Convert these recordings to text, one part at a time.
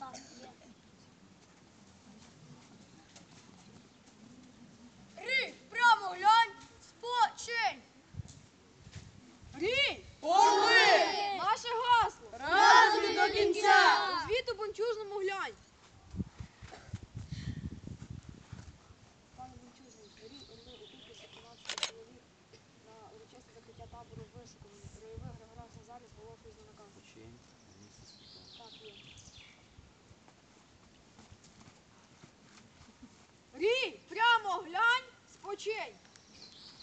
ТП. Так, є. Рі, прямо глянь, спочинь. Рі, наше гасло. Разом і до кінця! До звіту бунчужному глянь. Пане Гучужний, рів орли у кількості 13 чоловік на урочисте закриття табору вишкою. Ройовий Григорій Назарів залишився на наказ. Почень на місці ТП. Так, є. Рі, прямо глянь, спочинь.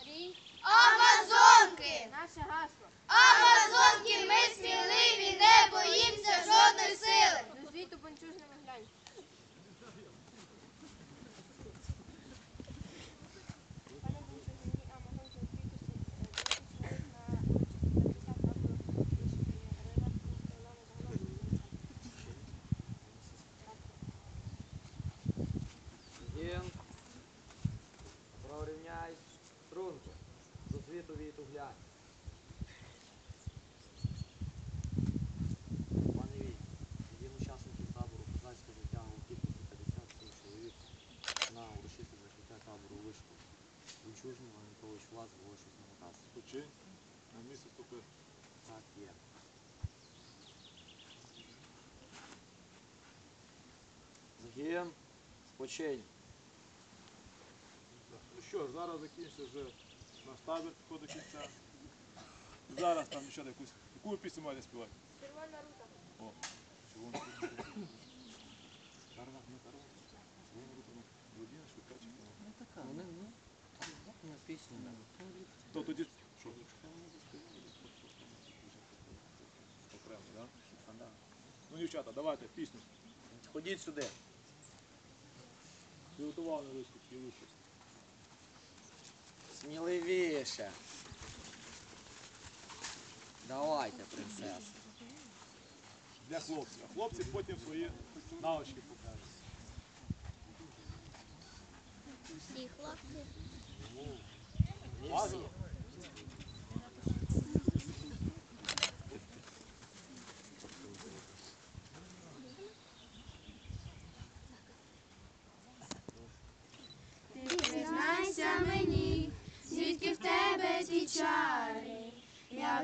Три. Амазонки! наше гасло. Амазонки, ми сміливі, не боїмося жодної сили! До звіту бунчужному глянь. Пане Бончужний, рій Амазонки у кількості 10 чоловік на урочисте закриття табору вишкою. Ройовий Ілона загалом. Ген. Прорівняй струнку. До звіту віту глянь. Пане Вій, один учасників табору козацького життя у кількості 57 чоловік на урочисте закриття табору вишку. Вінчужний Валентович Влас залишився на наказ. Починь на місце ступи. Так є. Згін. Спочинь. Ну що зараз закінчиться вже наш табір до кінця. Зараз там ще якусь. Яку пісню маєте співати? Червона рута. О, чого не Карва, не карва. Володіна, швидка чи? Ну така, вони, ну, там на. То тоді що? Окремо, так? Да? Ну, дівчата, давайте пісню. Ходіть сюди. Підготували виступ і виступ. Сміливіше. Давайте, принцеса. Для хлопців. А хлопці потім свої навички покажуть. Всі хлопці. Бажано? Признайся мені, звідки в тебе ті чари,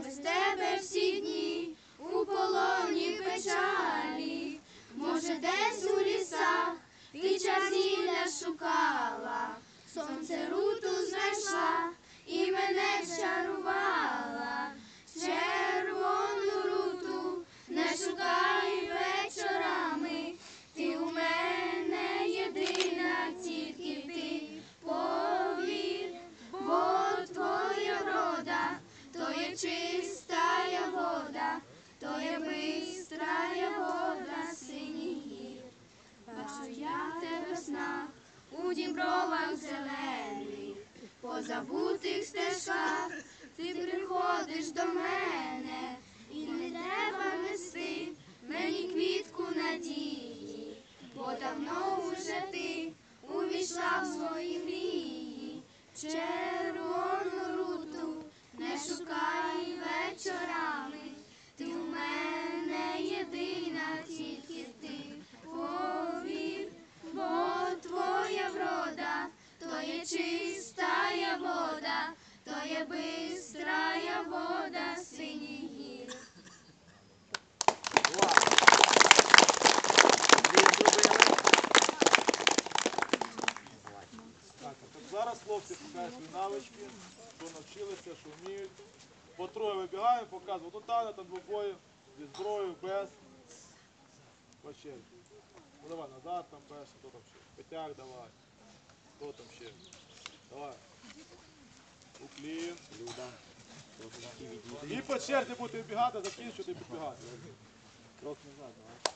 без тебе всі дні. У полоні печалі, може, десь у лісах ти чарзілля шукала, сонце руту знайшла і мене чарувала, Я тебе в снах. У дібровах зелених, по забутих стежках. Ти приходиш до мене, і не треба нести мені квітку надії, бо давно уже ти вибігаємо, показуємо. Тут тане, там двобої, зі зброєю, без. По черзі. Ну давай назад там перший, хто там ще? Петяк давай. Хто там ще? Давай. Уклін. Люда. І по черзі будете вбігати, закінчувати підбігати. Крок назад, давай.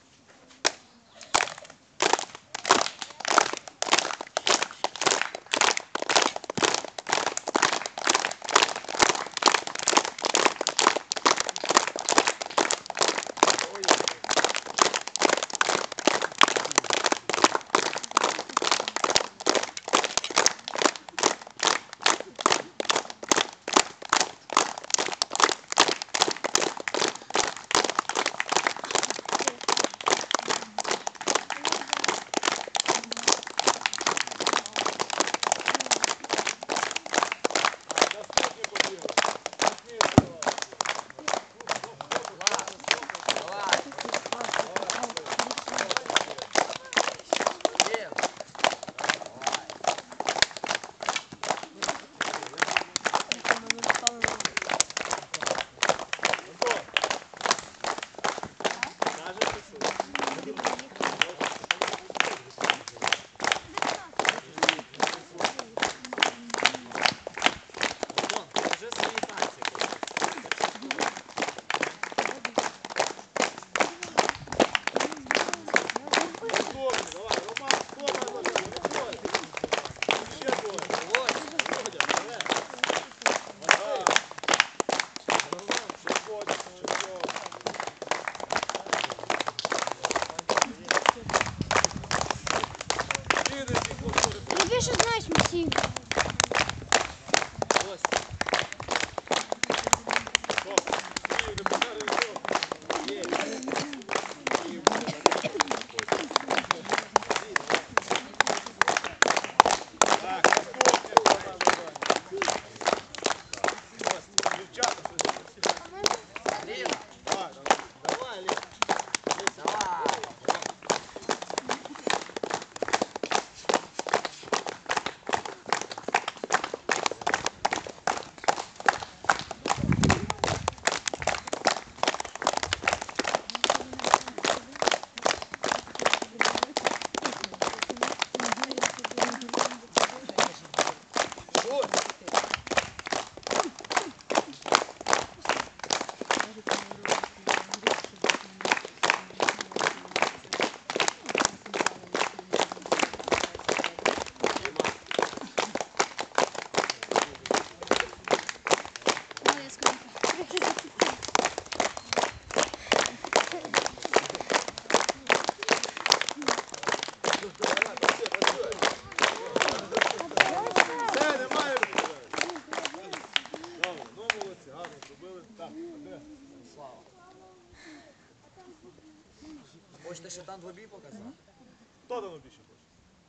Хто більше хоче?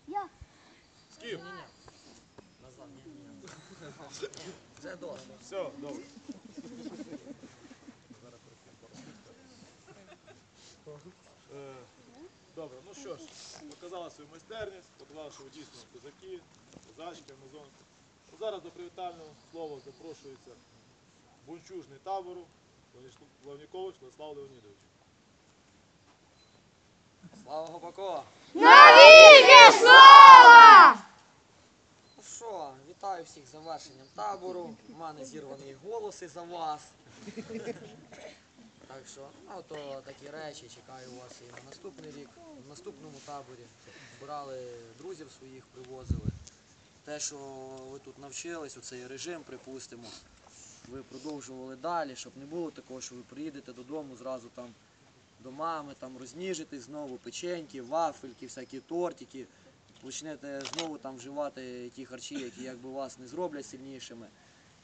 Я. З ким? Назад, ні, ні. Це досить. Все, добре. Е, Добре, ну що ж, показала свою майстерність, показала, що ви дійсно козаки, козачки, амазонки. Ну, Зараз до привітального слова запрошується бунчужний табору Плавнікович Владислав Леонідович. Слава Гопако! Навіки слава! Ну що, вітаю всіх з завершенням табору. У мене зірвані голоси за вас. Так що, ну то такі речі чекаю вас і на наступний рік, в наступному таборі. Збирали друзів своїх, привозили. Те, що ви тут навчились, у цей режим, припустимо, ви продовжували далі, щоб не було такого, що ви приїдете додому зразу там до мами, там розніжитесь знову, печеньки, вафельки, всякі тортики. Почнете знову там вживати ті харчі, які якби вас не зроблять сильнішими.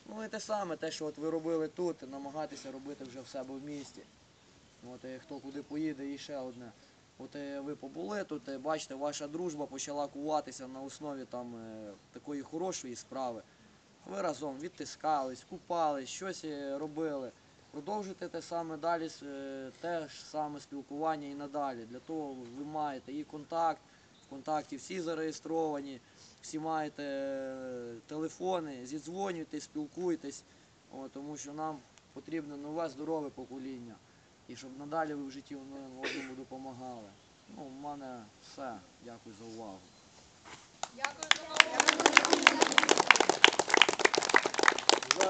Ну і те саме, те, що от ви робили тут, намагатися робити вже в себе в місті. От е, хто куди поїде, і ще одне. От е, ви побули тут, е, бачите, ваша дружба почала куватися на основі там такої хорошої справи. Ви разом відтискались, купались, щось робили. Продовжуйте те саме далі, е, те ж саме спілкування і надалі. Для того ви маєте і контакт, в контакті всі зареєстровані, всі маєте е, телефони, зідзвонюйтесь, спілкуйтесь, О, тому що нам потрібно нове здорове покоління. і щоб надалі ви в житті одному допомагали. Ну, в мене все. Дякую за увагу.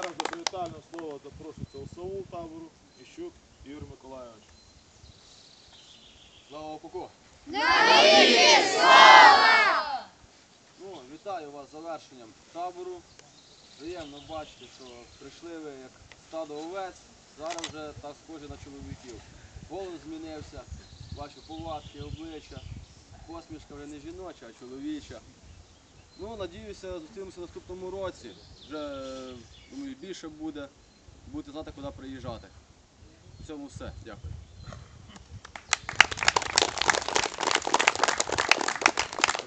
Зараз до привітального слова запрошується осовул табору Іщук Ігор Миколайович. Слава Окуку! Ну, вітаю вас з завершенням табору. Приємно бачити, що прийшли ви як стадо овець, зараз вже так схожі на чоловіків. Голос змінився, ваші повадки, обличчя, посмішка вже не жіноча, а чоловіча. Ну, надіюся, зустрінемося в наступному році. Вже думаю, більше буде. Будете знати, куди приїжджати. В цьому все. Дякую.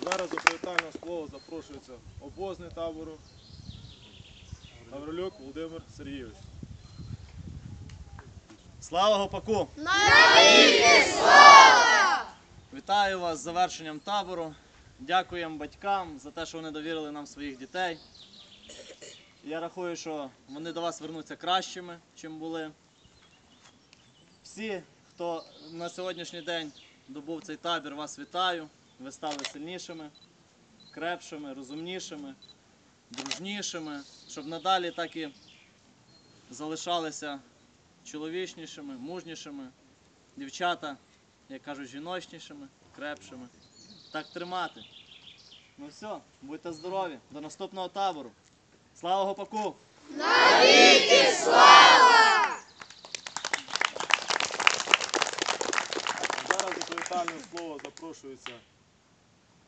Зараз до привітального слова запрошується обозний табору Гаврилюк Володимир Сергійович. Слава Гопаку! Вітаю вас з завершенням табору. Дякуємо батькам за те, що вони довірили нам своїх дітей. Я рахую, що вони до вас вернуться кращими, чим були. Всі, хто на сьогоднішній день добув цей табір, вас вітаю. Ви стали сильнішими, крепшими, розумнішими, дружнішими, щоб надалі так і залишалися чоловічнішими, мужнішими, дівчата, як кажуть, жіночнішими, крепшими. Так тримати. Ну все, будьте здорові, до наступного табору. Слава Гопаку! А Зараз до привітального слова запрошується,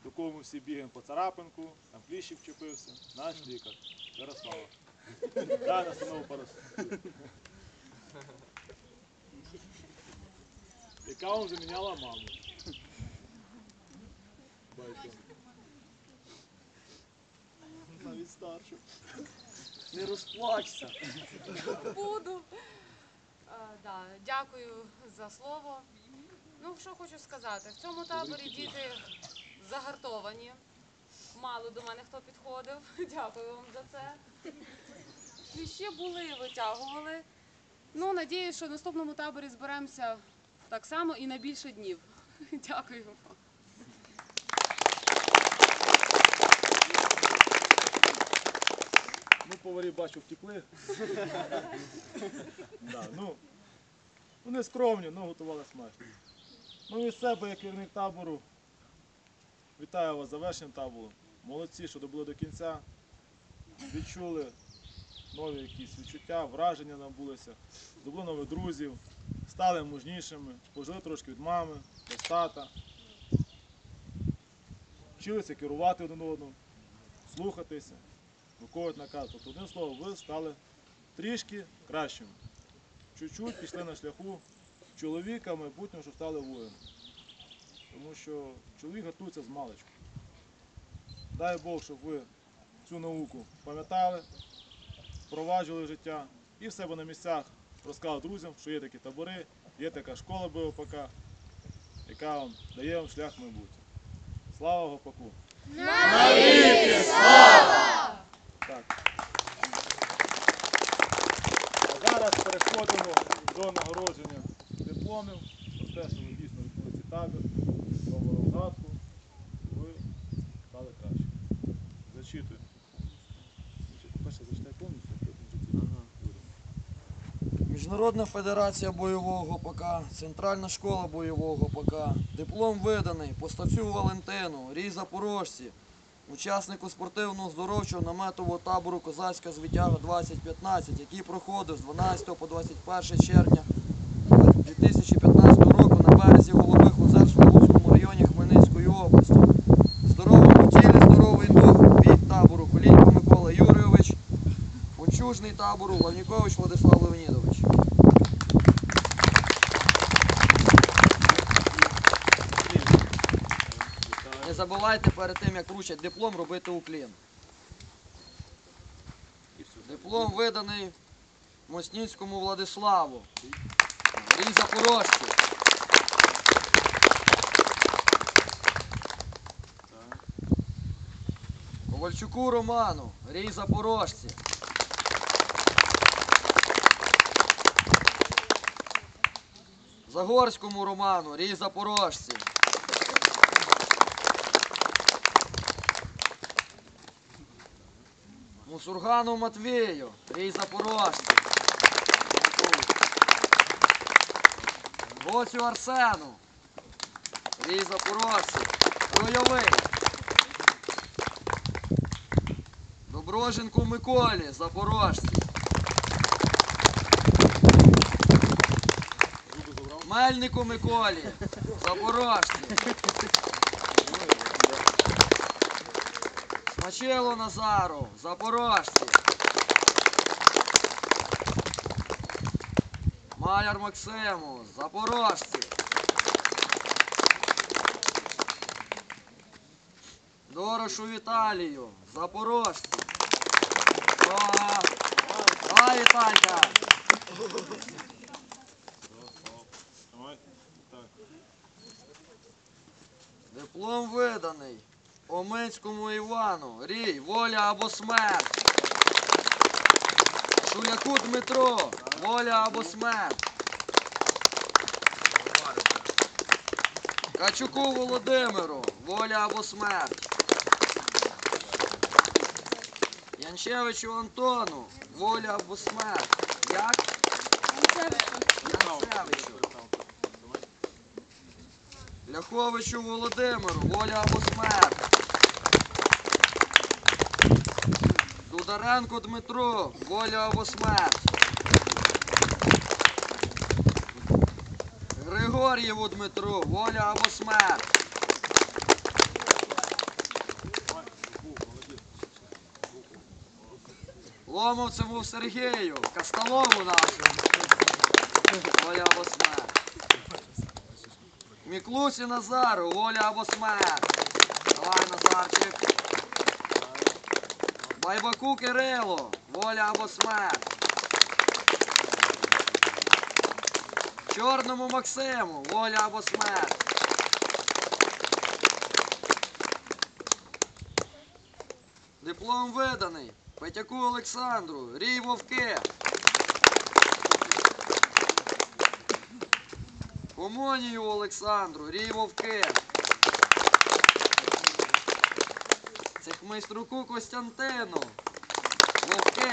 до кого ми всі бігаємо по царапинку, там кліщик вчепився, наш лікар Ярослава. Дай настанову пару слів. Яка вам заміняла маму. Бачите. Навіть старшу. Не розплачся. Буду. Е, дякую за слово. Ну, що хочу сказати, в цьому таборі діти загартовані. Мало до мене хто підходив. Дякую вам за це. Ще були, витягували. Ну, надіюсь, що в наступному таборі зберемося так само і на більше днів. Дякую вам. Ну, поварі бачу, втекли. да, ну, вони скромні, але готували смачно. Ну від себе, як керівник табору, вітаю вас з завершенням табору. Молодці, що добули до кінця. Відчули нові якісь відчуття, враження набулися, здобули нових друзів, стали мужнішими, пожили трошки від мами, від тата. Вчилися керувати один одному, слухатися виконують наказ. Тобто, одним словом, ви стали трішки кращими. Чуть-чуть пішли на шляху чоловіка, майбутнього, що стали воїном. Тому що чоловік готується з маличку. Дай Бог, щоб ви цю науку пам'ятали, впроваджували життя і в себе на місцях розказали друзям, що є такі табори, є така школа БОПК, яка вам дає вам шлях в майбутнє. Слава Гопаку! Так. А зараз переходимо до нагородження дипломів. Про те, що ви дійсно відбули табір, робимо згадку, ви стали краще. Зачитую. Перше зачитай повністю, а потім. Міжнародна федерація бойового ПК, Центральна школа бойового ПК. Диплом виданий Постацю Валентину, Рій Запорожці, учаснику спортивного здоровчого наметового табору Козацька звитяга 2015, який проходив з 12 по 21 червня 2015 року на березі Голових озер в Славутському районі Хмельницької області. Здоровому тілі, здоровий дух від табору Колінько Микола Юрійович, Бунчужний табору Лавнікович Владислав Леонідович. Не забувайте перед тим, як вручать диплом, робити уклін. Диплом виданий Мосніцькому Владиславу. Рій Запорожці. Ковальчуку Роману, Рій Запорожці. Загорському Роману, рій запорожці. Мусургану Матвію, рій запорожці. Гоцю Арсену, рій запорожці. Бойовий. Доброженку Миколі, запорожці. Мельнику Миколі, запорожці. Смачило Назару, запорожці. Маляр Максиму, запорожці. Дорошу Віталію, запорожці. Давай, Віталька. Диплом виданий Омицькому Івану. Рій, воля або смерть. Шуляку Дмитро, воля або смерть. Качуку Володимиру, воля або смерть. Янчевичу Антону, воля або смерть. Як? Янцевичу. Ляховичу Володимиру, воля або смерть. Дударенко Дмитру, воля або смерть. Григор'єву Дмитру, воля або смерть. Ломовцеву Сергію, Касталову нашому. Воля або смерть. Міклусі Назару, воля або смерть. Давай, Назарчик. Байбаку Кирило, воля або смерть. Чорному Максиму, воля або смерть. Диплом виданий. Петяку Олександру, рій вовки. Комонію Олександру, рій вовки. Цехмайструку Костянтину. Вовки.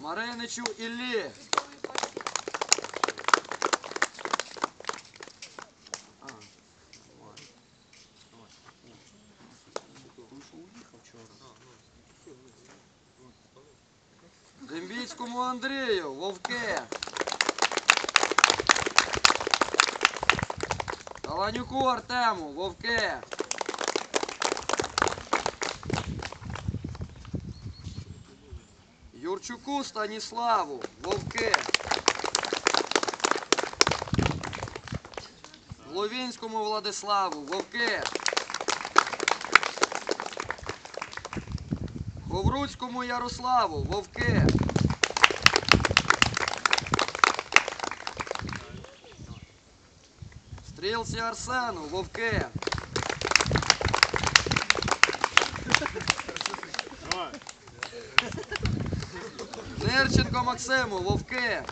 Мариничу Іллі. А. Дембіцькому Андрію, вовки. Таланюку Артему, вовки. Юрчуку Станіславу, вовки. Гловінському Владиславу, вовки. Ковруцькому Ярославу, вовки. Стрілці Арсену, вовки. Нирченко Максиму, вовки.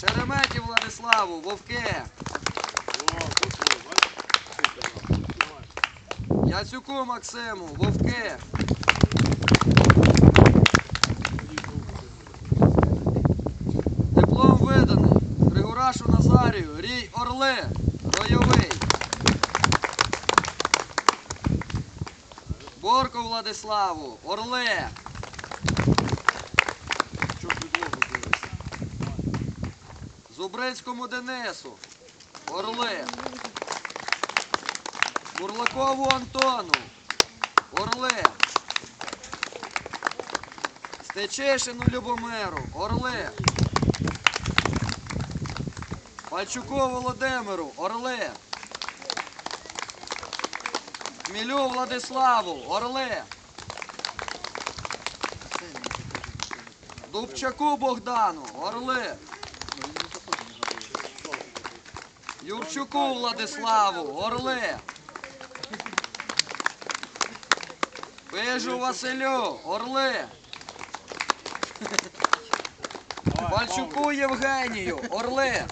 Шереметів Владиславу, вовки. Яцюку Максиму, вовки. Диплом виданий. Григорашу Назарію, рій Орли, Ройовий. Владиславу, дивишся? Зубрицькому Денису, Орли. Бурлакову Антону, Орли. Стечишину Любомиру, Орли. Пальчуку Володимиру, Орли. Хмілю Владиславу, Орли. Дубчаку Богдану, Орли. Юрчуку Владиславу, Орли. Пижу Василю, Орли. Давай, Панчуку Євгенію, Орли.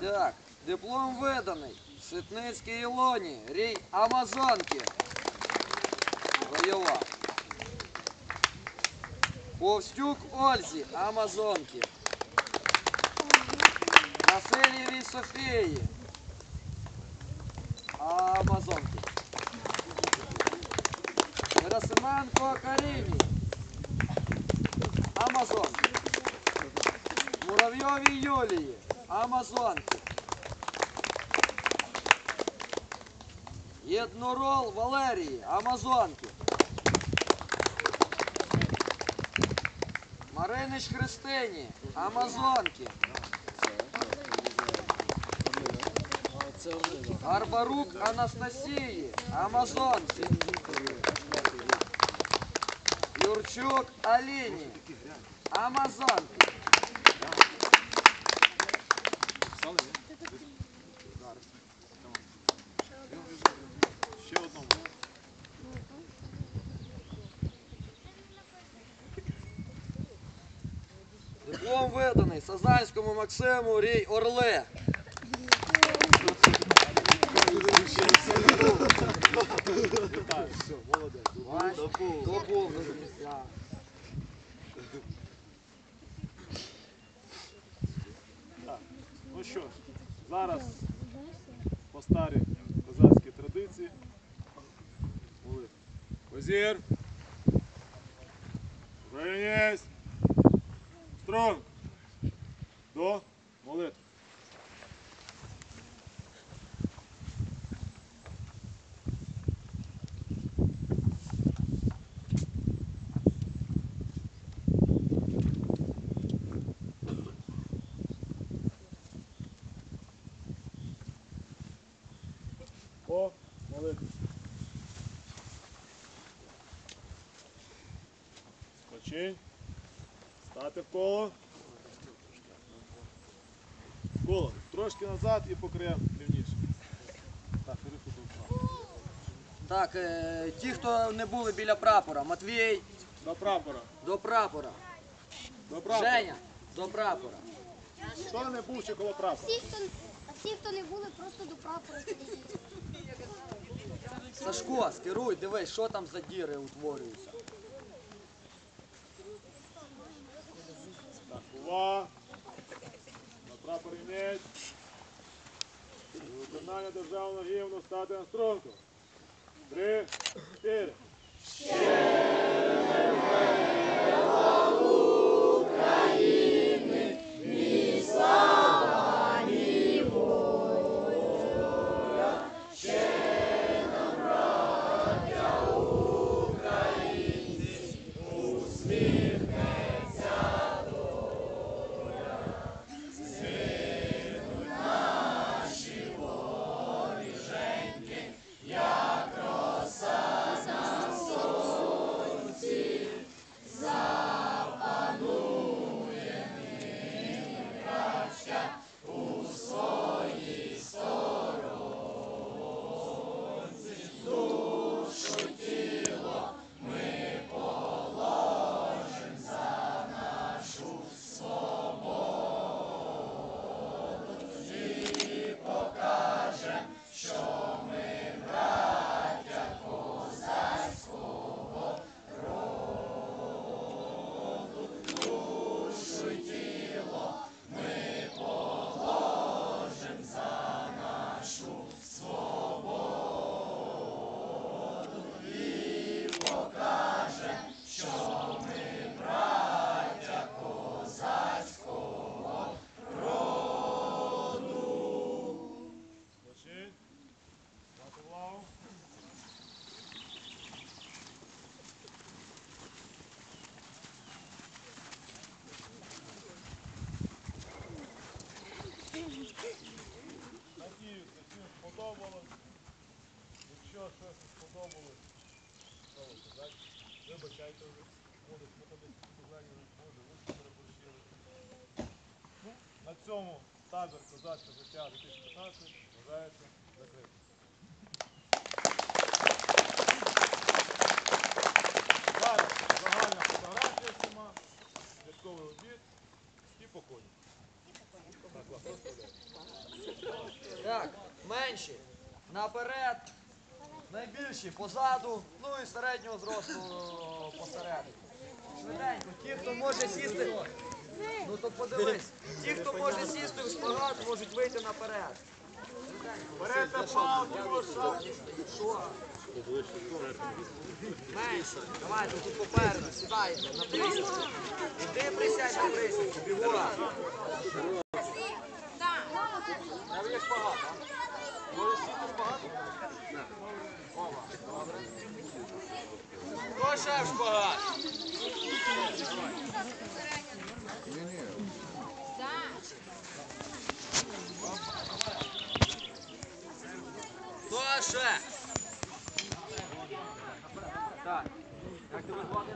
Так, диплом виданий. Ситницькій Ілоні, рій Амазонки. Бойова. Повстюк Ользі, Амазонки. Васильєвій Софії. Амазонки. Герасименко Каріні. Амазонки. Муравйовій Юлії. Амазонки. Єднорол Валерії. Амазонки. Маринич Христині. Амазонки. Гарбарук Анастасії. Амазонки. Юрчук Аліні. Амазонки. Ще одному. Диплом виданий Сазанському Максиму Рій. Так, все, молодець. Бач, Добув на місця. Так, ну що ж, зараз Спочинь. Стати в коло. В Коло. Трошки назад і по краям рівніше. Так. Так, е, ті, хто не були біля прапора, Матвій До прапора. до прапора. До прапора. Женя до прапора. Хто не був ще коло прапора? Всі, хто, всі, хто не були, просто до прапора підійдіть. Сашко, скеруй, дивись, що там за діри утворюються. Так, увага. На прапорі меч. І виконання державного гімну стати на струнку. Три, чотири. Щось сподобалось, що казати? Вибачайте вже. Може, ми десь погляділи, може, ви переборщили. На цьому табір козацьке життя 2015 вважається закритим. Зараз загальна фотографія всіма, святковий обід і по. Так, ладно. Так, менші наперед, найбільші позаду, ну і середнього зросту о, посередині. Швиденько, ті, хто може сісти, ну то подивись, ті, хто може сісти в шпагат, можуть вийти наперед. Берете палку, Що? Менше, давайте тут попереду, сідайте на присідку. Іди присядь на присідку, бігуа. Там є шпагат, а? Можеш сіти шпагат? Ова, добре. Хто ще в шпагат? Хто ще? Так, як тебе звати?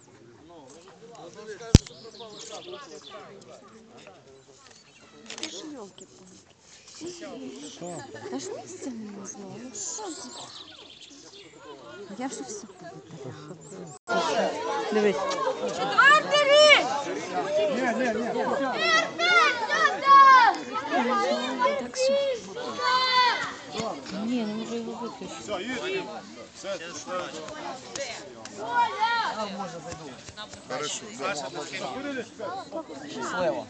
Даже елки Даже не стены не знаю. Ну что за... Я же все повыдала. Дивись. Артери! Ні, ні, ні. Так, все. Не можу його виключити. Все, їдемо. Все, все. Щасливо.